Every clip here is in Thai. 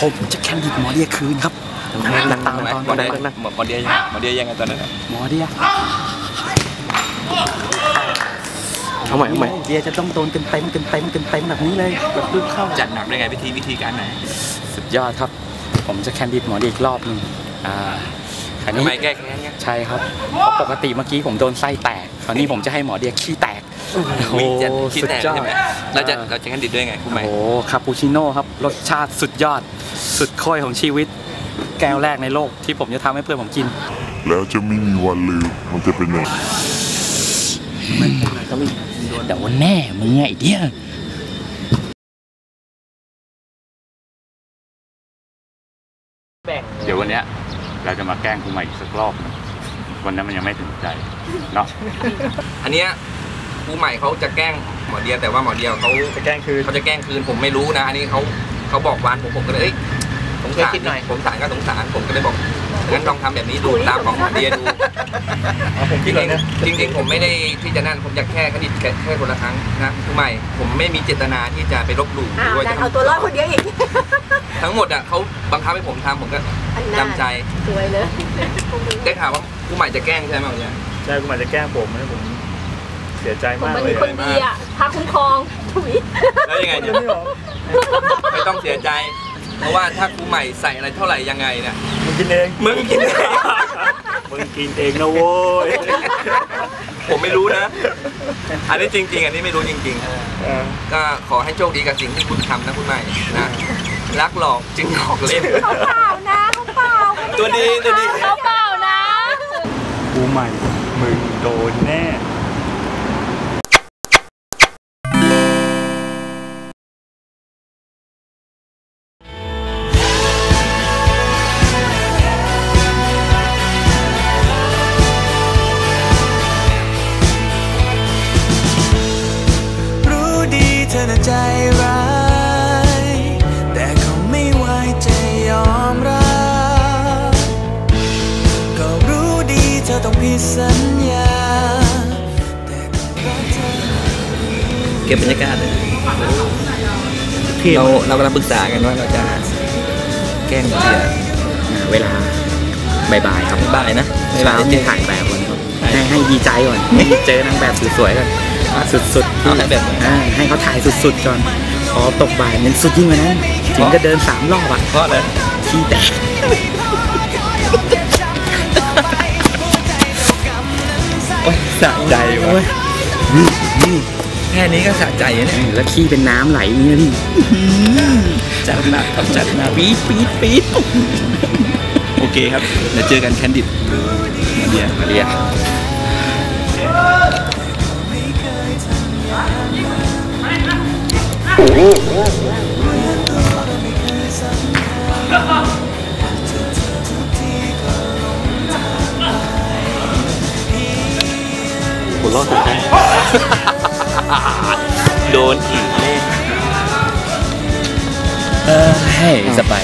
ผมจะแคนดิดหมอเดียคืนครับหนักตามตอนหมอเดียหมอเดียหมอเดียยังไงตอนนั้นหมอเดียเอาใหม่เอาใหม่เดียจะต้องโดนเต็มเต็มเต็มเต็มเต็มเต็มแบบนี้เลยแบบปึ๊บเข้าจัดหนักได้ไงวิธีวิธีการไหนสุดยอดครับ ผมจะแคนดิดหมอเดียอีกรอบหนึงอ่าคราวทำนี้ไมแก้แค้นไงใช่ครับเพราะปกติเมื่อกี้ผมโดนไส้แตกคราวนี้ผมจะให้หมอเดียขี้แตก มีจะคิดสุดแน่ยอดใช่ไหมเราจะอ่เราจะกันดิดด้วยไงคุณใหม่โอ้โหคาปูชิโน่ครับรสชาติสุดยอด สุดค่อยของชีวิต แก้วแรกในโลกที่ผมจะทำให้เพื่อนผมกิน แล้วจะไม่มีวันลืมมันจะเป็นยังไงเดี๋ยวแน่มึงไงเดียเดี๋ยววันเนี้ยเราจะมาแกล้งคุณใหม่อีกสักรอบหนึ่งวันนั้นมันยังไม่ถึงใจเนาะ อันเนี้ย ครูใหม่เขาจะแกล้งหมอเดียแต่ว่าหมอเดียเขาจะแกล้งคืนเขาจะแกล้งคืนผมไม่รู้นะ อันนี้เขาเขาบอกวานผมผมก็เลยเอ้ยสงสารผมสารก็สงสารผมก็เลยบอกงั้นลองทำแบบนี้ดูตามของหมอเดียดูจริงๆจริงๆผมไม่ได้ที่จะนั่นผมอยากแค่คดิตแค่แค่คนละครั้งนะครูใหม่ผมไม่มีเจตนาที่จะไปลบหลู่หอ้ารือวว่าดัจะนเอาตัวรอดคนเดียวอีกทั้งหมดอะเขาบังคับให้ผมทำผมก็อันนั้นจำใจสวยเลยได้ข่าวว่าครูใหม่จะแกล้งใช่ไหมเนี่ยใช่คุณหมายจะแกล้งผมนะผม เสียใจผมมากมันเลมีย คนดีอะพาคุ้มครองถุย แล้วยังไงเนี่ยไม่หรอไม่ต้องเสียใจ เพราะว่าถ้าครูใหม่ใส่อะไรเท่าไหร่ยังไงเนี่ยมึงกินเอง มึงกินเองมึงกินเองนะโว้ยผมไม่รู้นะ อันนี้จริง ๆ อันนี้ไม่รู้จริงเออๆก็ขอให้โชคดีกับสิ่งที่คุณทำนะคุณใหม่นะ รักหลอกจึงหลอกเล่น เขาเปล่านะเขาเปล่าตัวดีตัวดี เขาเปล่านะ กูใหม่ มึงโดนแน่ อน่ะใจร้าย แต่เขาไม่ไหวจะยอมรับก็รู้ดีเธอต้องผิดสัญญา แต่ก็รักเธอ เก็บบรรยากาศเลยเราเรากำลังปรึกษากันว่าเราจะแกล้งเสียเวลาบายๆครับบ่ายนะเช้าที่ถ่ายแบบก่อนครับให้ให้ดีใจก่อนเจอนางแบบสวยๆก่อน สุดๆเอาให้แบบอ่าให้เขาถ่ายสุดๆก่อนพอตกบ่ายมันสุดยิ่งกว่านั้นถึงก็เดินสามรอบอะเพราะอะไรที่แตกโอ๊ยสะใจวะแค่นี้ก็สะใจแล้วเนี่ยแล้วขี้เป็นน้ำไหลอย่างเงี้ยพี่จัดหนักครับจัดหนักปี๊ดปี๊ดปี๊ดโอเคครับเดี๋ยวเจอกันแคนดิดมาเดียมาเรีย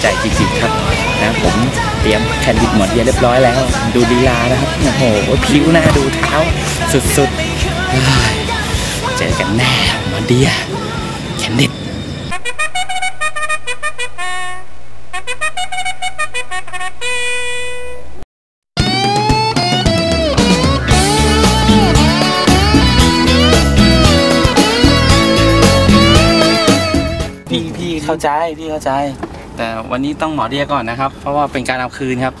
ใจจริงๆครับนะผมเตรียมแคนดิดหมดเรียบเรียบร้อยแล้ว ดูลีลานะครับโอ้โหผิวหน้าดูเท้าสุดๆเจอกันแน่หมอเดียแคนดิดพี่พี่เข้าใจ พี่เข้าใจ แต่วันนี้ต้องหมอเดียก่อนนะครับ เพราะว่าเป็นการเอาคืนครับ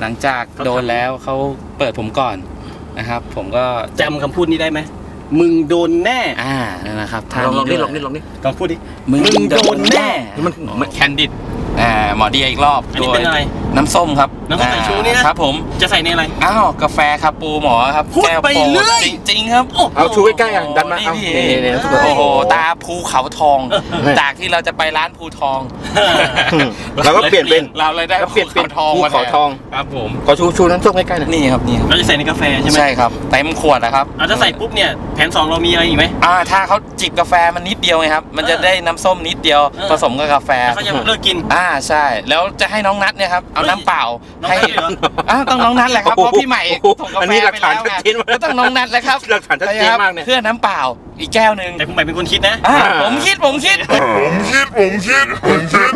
หลังจากโดนแล้วเขาเปิดผมก่อนนะครับ ผมก็จำคำพูดนี้ได้ไหมมึงโดนแน่อ่านั่นนะครับท่าลองลองนี้นี่ด้วยลองนี่ลองนี่ลองพูดดิ มึงมึงโดนแน่มันแคนดิดอ่าหมอเดียอีกรอบอันนี้เป็นอะไร น้ำส้มครับน้ำส้มสายชูเนี่ยนะครับผมจะใส่ในอะไรอ้าวกาแฟคาปูหมอครับพูดแก้วไปโปรดเรื่อยจริงๆครับเอาชูใกล้ๆอะดันมาเอานี่นี่นี่โอ้โหตาภูเขาทอง จากที่เราจะไปร้านภูทองแล้วก็เปลี่ยนเป็นเราเลยได้แล้วเปลี่ยนเป็นภูเขาทองภูมาแทเขานทองครับผมขอชูชูน้ำส้มใกล้ๆหน่อยนี่ครับนี่ครับเราจะใส่ในกาแฟใช่ไหมใช่ครับเต็มขวดนะครับเอาถ้าใส่ปุ๊บเนี่ยแผนสองเรามีอะไรอีกไหมอ่าถ้าเขาจิบกาแฟมันนิดเดียวไงครับมันจะเออได้น้ำส้มนิดเดียวเออผสมกับกาแฟแล้วเขาจะเลิกกินอ่าใช่ แล้วจะให้น้องนัทเนี่ยครับเอาน้ำเปล่าน้องให้นัทเหรออ่าต้องน้องนัทแหละครับเพราะพี่ใหม่โอ้โหส่งกาอันแฟนี้หลัไปกฐานแล้วชัดไงเจนมากก็ต้องน้องนัทแหละครับหลักฐานชัดเจนมากเนี่ยเพื่อน้ำเปล่าอีกแก้วหนึ่งแต่คุณใหม่เป็นคนคิดนะอ่าผมคิดผมคิดผมคิดผมคิดผมคิด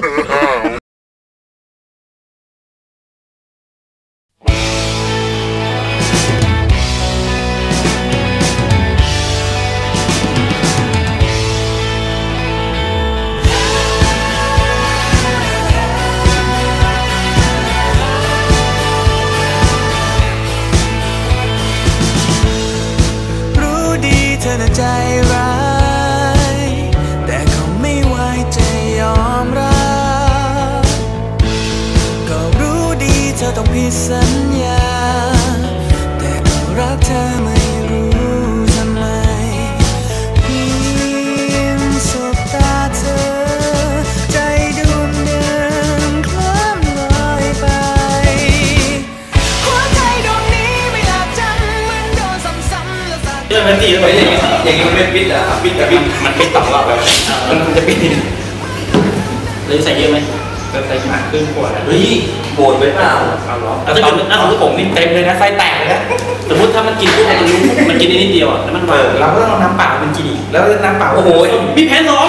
เธอต้องผิดสัญญา แต่ก็รักเธอไม่รู้ทำไมเพียงสบตาเธอ ใจดวงเดิมเคลิ้มลอยไป หัวใจดวงนี้ไม่หลับจำเหมือนโดนซ้ำๆและสะเรื่องนั้นตีแล้วอย่างนี้อย่างนี้มันเป็นปิดอะปิดแต่ปิดมันปิดสองรอบแล้วมันจะปิดเลยใส่เยอะไหม ก็ใส่หมาครึ่งขวดเฮ้ยโบดไปเปล่าเอาถ้าเกิดถ้าสมมติผมนี่เต็มเลยนะไส้แตกเลยนะสมมติถ้ามันกินปุ๊บมันรู้มันกินได้นิดเดียวอะแล้วมันหวานเราก็ต้องเอาน้ำเปล่าเป็นกินอีกแล้วน้ำเปล่าโอ้โหมีแผนสอง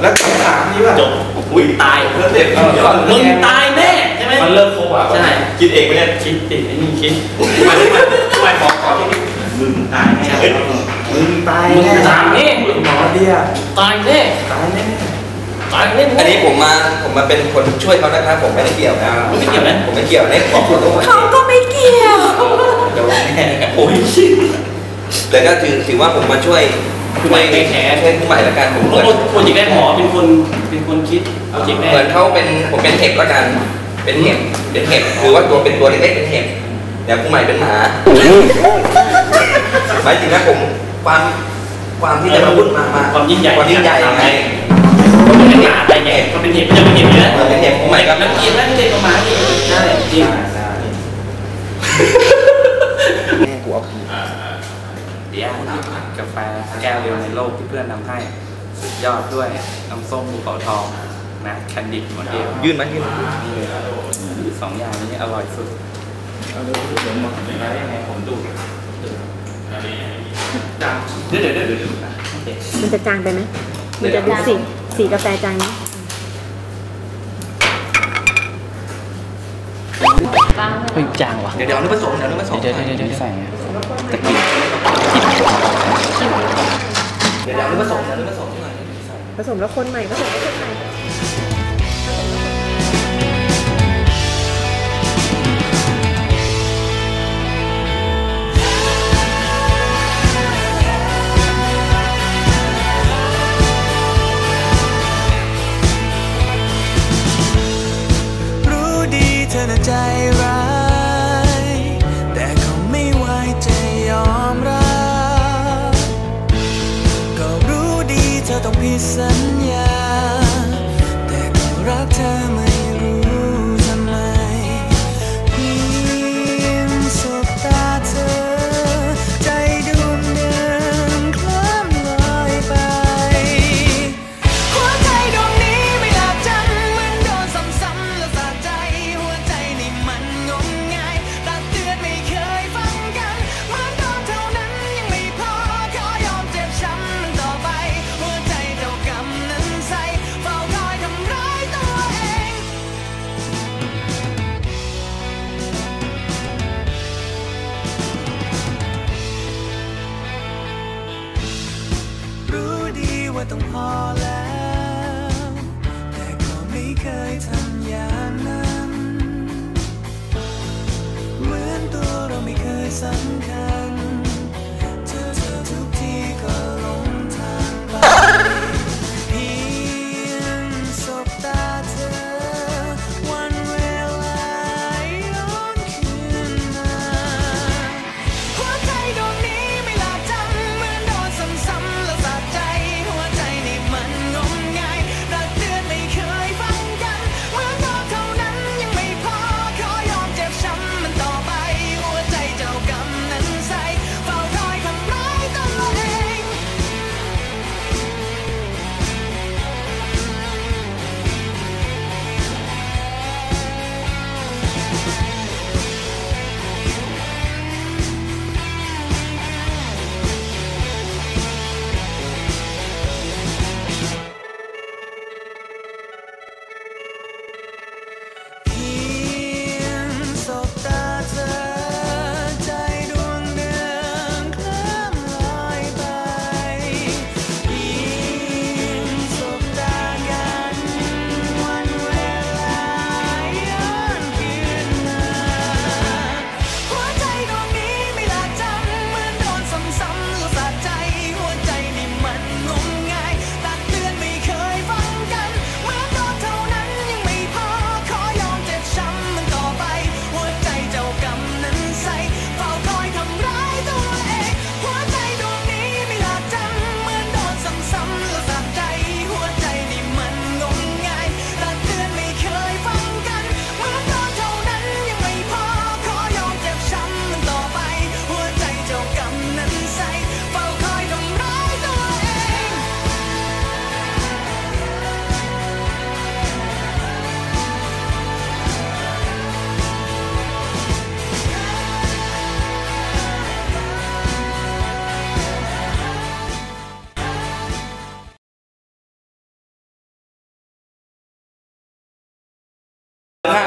แล้วคำถามนี้ว่าจบอุ้ยตายแล้วเสร็จมึงตายแน่ใช่ไหม มันเลิกครบอะใช่ คิดเองไหมเนี่ยคิดติดไอ้นี่คิดทำไมทำไมทำไมขอขอที่นี่มึงตายแน่มึงตายมึงแน่ตายแน่หมอเดียตายแน่ ตายแน่ตายแน่ อันนี้ผมมาผมมาเป็นคนช่วยเขานะครับผมไม่ได้เกี่ยวนะไม่เกี่ยวนะผมไม่เกี่ยวนะขอขอโทษเขาก็ไม่เกี่ยวโดนแน่โอ้ยชิแล้วก็ถือถือว่าผมมาช่วยช่วยช่วยผู้ใหม่ละกันผมโปเหมือนรโปรเจกต์แรกหมอเป็นคนเป็นคนคิดโปรเจกต์แรกเหมือนเขาเป็นผมเป็นเห็บละกัน เป็นเห็บเป็นเห็บหรือว่าตัวเป็นตัวเล็กๆเป็นเห็บเดี๋ยวผู้ใหม่เป็นหมาหมายถึงนะผมความความที่จะมาพูดมามาความยิ่งใหญ่ความยิ่งใหญ่ไง ก็เป็นหาอะไรไงก็เป็นเห็บก็จะเป็นเห็บอยู่แล้วเป็นเห็บผู้ใหม่ก็นักเกียรตินักเกียรติประมาณนี้ใช่จริงหัวเดี๋ยวกาแฟแก้วเดียวในโลกที่เพื่อนทำให้สุดยอดด้วยน้ำส้มภูเขาทองนะแคนดิดหมดเดียวยื่นไหมยื่นนี่เลยสองอย่างนี้อร่อยสุดเอาดูเดี๋ยวมาแล้วยังไงผมดูเดี๋ยวเดี๋ยวเดี๋ยวเดี๋ยวมันจะจางไปไหมมันจะดูสี สีกาแฟจางไหมจางเฮ้ยจางว่ะ เดี๋ยวเดี๋ยวเอาน้ำผสมเดี๋ยวเอาน้ำผสมเดี๋ยวเดี๋ยวเดี๋ยวเดี๋ยวใส่ไงตะกี้เดี๋ยวเดี๋ยวเอาน้ำผสมเดี๋ยวเอาน้ำผสมที่ไหนผสมแล้วคนใหม่ผสมแล้วคนใหม่ ใจร้าย แต่เขาไม่ไหวจะยอมรับ ก็รู้ดีเธอต้องผิดสัญญา ว่าต้องพอแล้ว แต่ก็ไม่เคยทำอย่างนั้น เหมือนตัวเราไม่เคยสำคัญ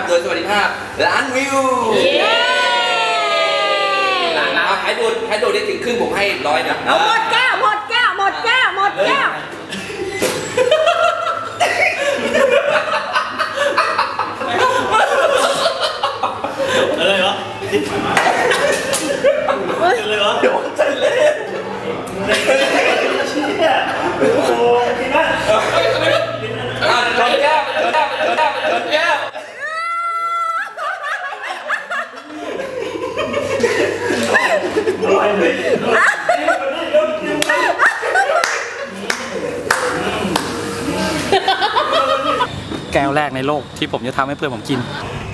โดยสวัสดิภาพล้านวิวล้านล้านใครดูใครดูได้ถึงครึ่งผมให้ร้อยนะเอาหมดแก้วหมดแก้วหมดแก้วหมดแก้วอะไรวะอะไรวะเดี๋ยวจะเล่นเชี่ยโอ้โหกินนะอะชนแก้วชนแก้วชนแก้วชนแก้ว แก้วแรกในโลกที่ผมจะทำให้เพื่อนผมกิน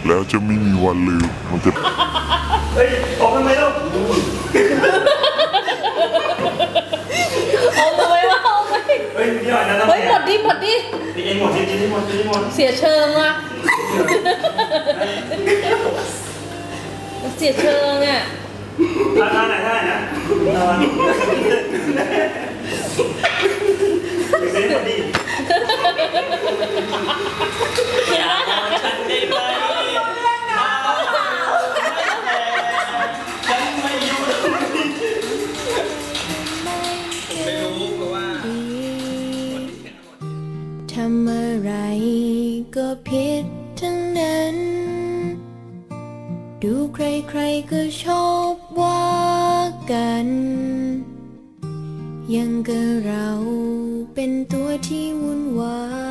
แล้วจะไม่มีวันลืมมันจะเฮ้ยออกทำไมเล่าเอาไปวะเอาไปเฮ้ยพี่หน่อยนะต้องเฮ้ยหมดดิหมดดิกินเองหมดกินเองหมดกินเองหมดเสียเชิงอะเสียเชิงอะ ท่าท่าไหนท่าไหนนะท่าไหนอนเองหมดดิอย่าเอาฉันได้ไหม ดูใครๆก็ชอบว่ากัน ยังก็เราเป็นตัวที่วุ่นวาย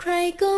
ใครๆก็ไม่